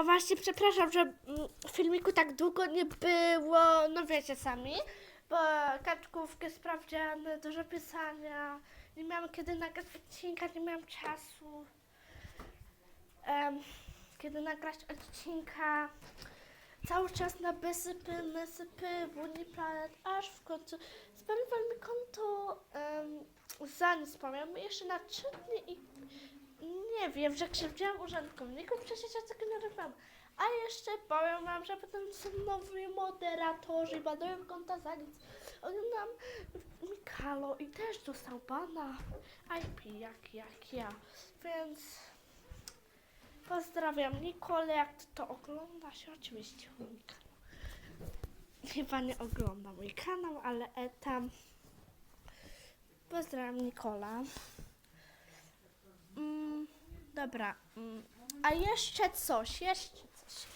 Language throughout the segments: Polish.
No właśnie, przepraszam, że mm, filmiku tak długo nie było, no wiecie sami, bo kaczkówki, sprawdziany, dużo pisania, nie miałam kiedy nagrać odcinka, nie miałam czasu, em, kiedy nagrać odcinka, cały czas na wysypy, nasypy, Bunny Planet, aż w końcu spamiwali mi konto, um, za nic powiem, jeszcze na trzy dni i nie wiem, że krzywdziłam urzędników, przecież ja tego nie robiłam. A jeszcze powiem wam, że potem są nowi moderatorzy i banują konta za nic. Oglądam Mikalo i też dostał bana IP jak, jak ja. Więc pozdrawiam Nikolę, jak ty to oglądasz, oczywiście Mikalo. Chyba nie ogląda mój kanał, ale e, tam pozdrawiam Nikola. Dobra. Mm, a jeszcze coś, jeszcze coś.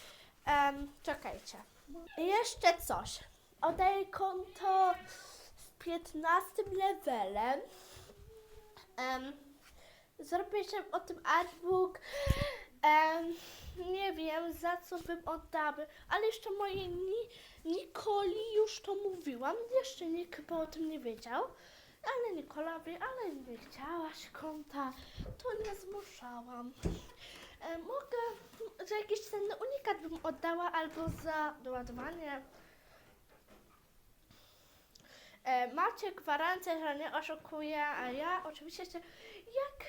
Em, czekajcie. Jeszcze coś. Oddaję konto z 15 levelem. Um, zrobię o tym artbook. Em, nie wiem za co bym oddała, ale jeszcze mojej Ni Nikoli już to mówiłam. Jeszcze nikt chyba o tym nie wiedział. Ale Nikola wie, ale nie chciałaś konta, to nie zmuszałam. E, mogę, za jakiś cenny unikat bym oddała albo za doładowanie. E, macie gwarancję, że nie oszukuję, a ja oczywiście się, jak,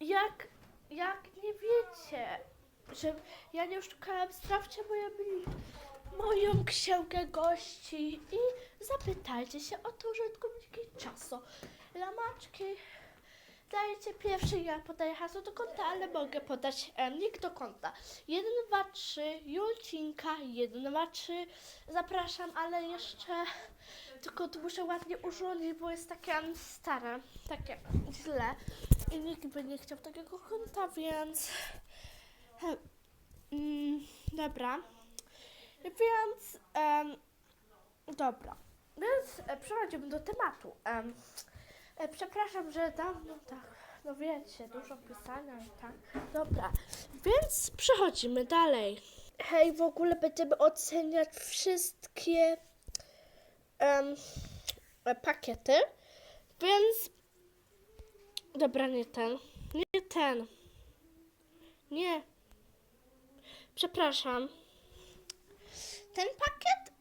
jak, jak nie wiecie, że ja nie oszukałam, sprawdźcie moje byli moją księgę gości i zapytajcie się o to użytkowniki czasu. Lamaczki, dajcie pierwszy, ja podaję hasło do konta, ale mogę podać em, nick do konta. 1, 2, 3, Julcinka, 1, 2, 3. Zapraszam, ale jeszcze tylko to muszę ładnie urządzić, bo jest takie em, stare, takie źle i nikt by nie chciał takiego konta, więc... Mm, dobra. Więc, em, dobra. Więc e, przechodzimy do tematu. Em, e, przepraszam, że dawno tak, no wiecie, dużo pisania i tak. Dobra, więc przechodzimy dalej. Hej, w ogóle będziemy oceniać wszystkie em, e, pakiety, więc... Dobra, nie ten. Nie ten. Nie. Przepraszam. Ten pakiet,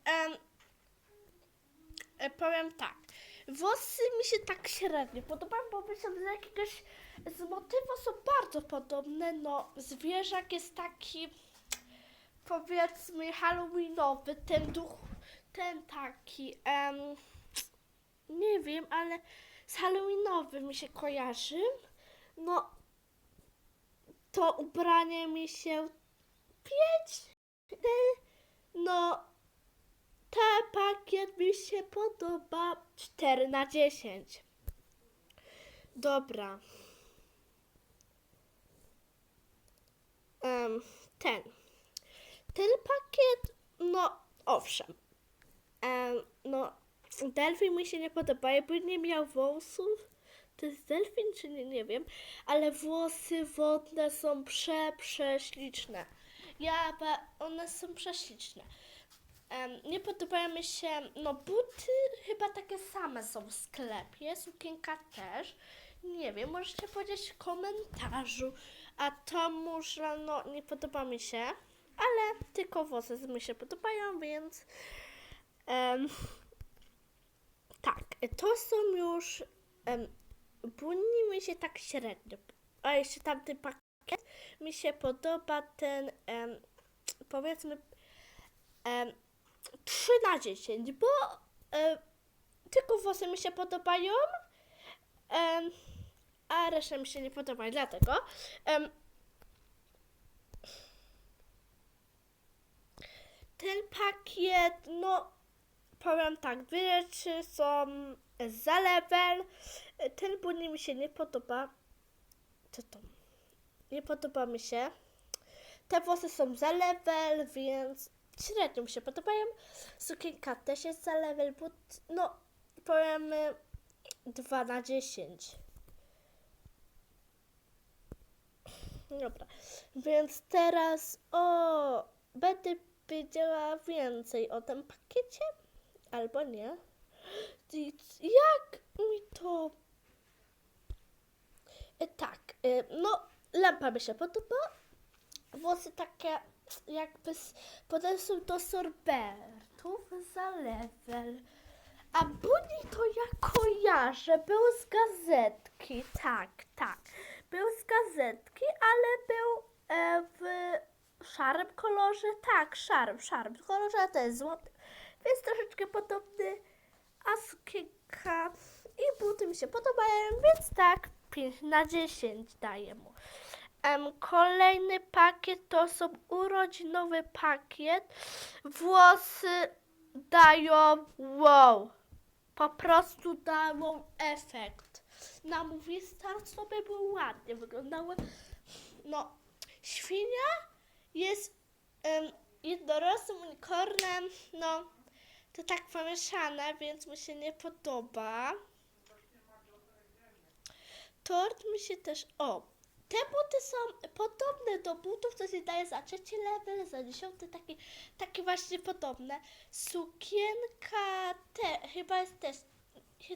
e, powiem tak, włosy mi się tak średnio podobają, bo myślę, że jakiegoś z motywu są bardzo podobne. No, zwierzak jest taki, powiedzmy, halloweenowy, ten duch, ten taki, nie wiem, ale z halloweenowy mi się kojarzy. No, to ubranie mi się pięć, e, no, ten pakiet mi się podoba 4 na 10. Dobra. Em, ten. Ten pakiet, no owszem. Em, no, delfin mi się nie podoba, jakby nie miał włosów. To jest delfin czy nie, nie wiem, ale włosy wodne są prze, prześliczne. Ja, one są prześliczne. Em, nie podobają mi się, no buty chyba takie same są w sklepie, sukienka też. Nie wiem, możecie powiedzieć w komentarzu. A to może, no nie podoba mi się, ale tylko włosy mi się podobają, więc em, tak, to są już um, mi się tak średnio. A jeszcze tamten mi się podoba ten em, powiedzmy em, 3 na 10, bo em, tylko włosy mi się podobają, em, a reszta mi się nie podoba, dlatego em, ten pakiet, no powiem tak, dwie rzeczy są za level, ten bunny mi się nie podoba, co to? Nie podoba mi się. Te włosy są za level, więc średnio mi się podobają. Sukienka też jest za level, bo no powiemy 2 na 10. Dobra, więc teraz o, będę wiedziała więcej o tym pakiecie, albo nie. Jak mi to... E, tak, e, no lampa mi się podoba, włosy takie jakby z- podeszły do sorbertów za level. A Bunny to ja kojarzę, był z gazetki, tak, tak. Był z gazetki, ale był e, w szarym kolorze, tak, szarym, szarym kolorze, to jest złoty, więc troszeczkę podobny, a sukienka i buty mi się podobają, więc tak, 5 na 10 daję mu. Kolejny pakiet to są urodzinowy pakiet. Włosy dają wow. Po prostu dają efekt. Na Movie Star sobie były ładnie wyglądały. No, świnia jest em, jednorożcem unicornem. No, to tak pomieszane, więc mi się nie podoba. Tort mi się też. O, te buty są podobne do butów, co się daje za trzeci level, za dziesiąty, taki, takie właśnie podobne. Sukienka te, chyba jest też,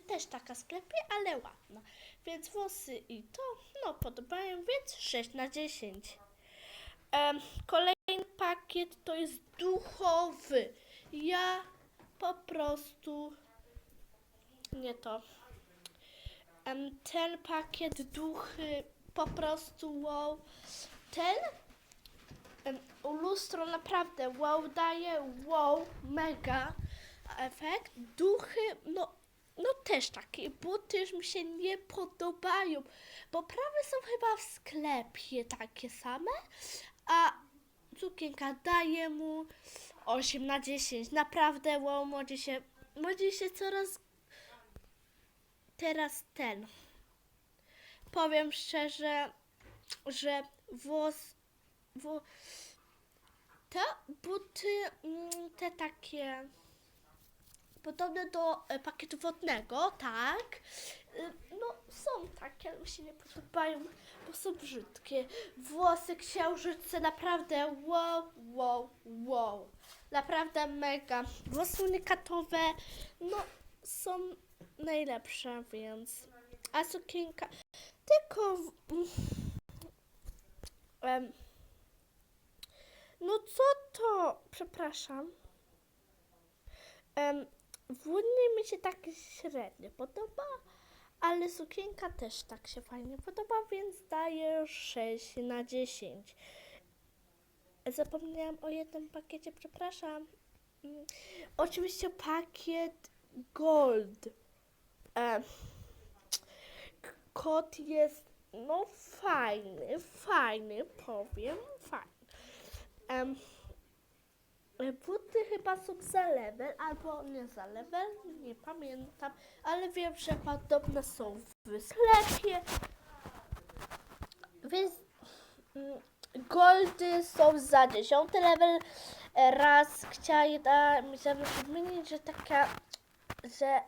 też taka w sklepie, ale ładna. Więc włosy i to, no podobają, więc 6 na 10. Em, kolejny pakiet to jest duchowy. Ja po prostu nie to. Ten pakiet duchy po prostu wow. Ten lustro naprawdę wow daje wow mega efekt. Duchy no no też takie buty już mi się nie podobają, bo prawie są chyba w sklepie takie same, a sukienka daje mu 8 na 10. Naprawdę wow, młodzi się, młodzi się coraz teraz ten. Powiem szczerze, że włos. Wło, te buty, mm, te takie. Podobne do e, pakietu wodnego, tak. Y, No, są takie, ale mi się nie podobają, bo są brzydkie. Włosy księżyce, naprawdę wow, wow, wow. Naprawdę mega. Włosy unikatowe, no, są najlepsze, więc. A sukienka. Tylko. em, no co to? Przepraszam. Um, włódnie mi się tak średnio podoba, ale sukienka też tak się fajnie podoba, więc daję 6 na 10. Zapomniałam o jednym pakiecie, przepraszam. Mm, Oczywiście pakiet Gold. K- Kot jest, no fajny, fajny, powiem, fajny. Em, buty chyba są za level, albo nie za level, nie pamiętam, ale wiem, że podobne są w sklepie. Więc mm, goldy są za 10 level. E, Raz chciałam żeby wymienić, że taka, że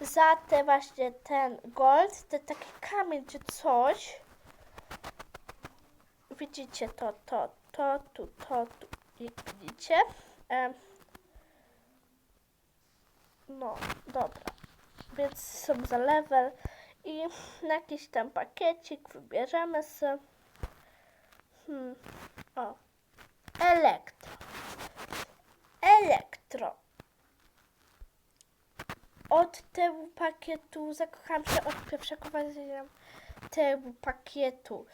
za te właśnie ten gold, te taki kamień czy coś. Widzicie to, to, to, tu, to, tu. Widzicie. Em, no, dobra. Więc są za level i na jakiś tam pakiecik wybierzemy sobie. Hmm. O. Elektro. Elektro. Od tego pakietu zakochałam się od pierwszego wrażenia tego pakietu.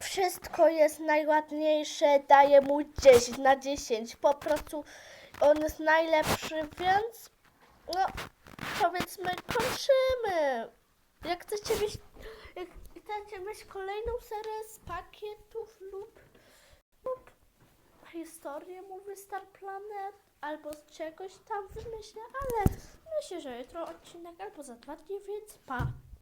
Wszystko jest najładniejsze, daję mu 10 na 10. Po prostu on jest najlepszy, więc no powiedzmy kończymy. Jak chcecie mieć, jak chcecie mieć kolejną serię z pakietów lub, lub historię Movie Star Planet albo z czegoś tam wymyślę, ale myślę, że jutro odcinek albo za dwa dni, więc pa!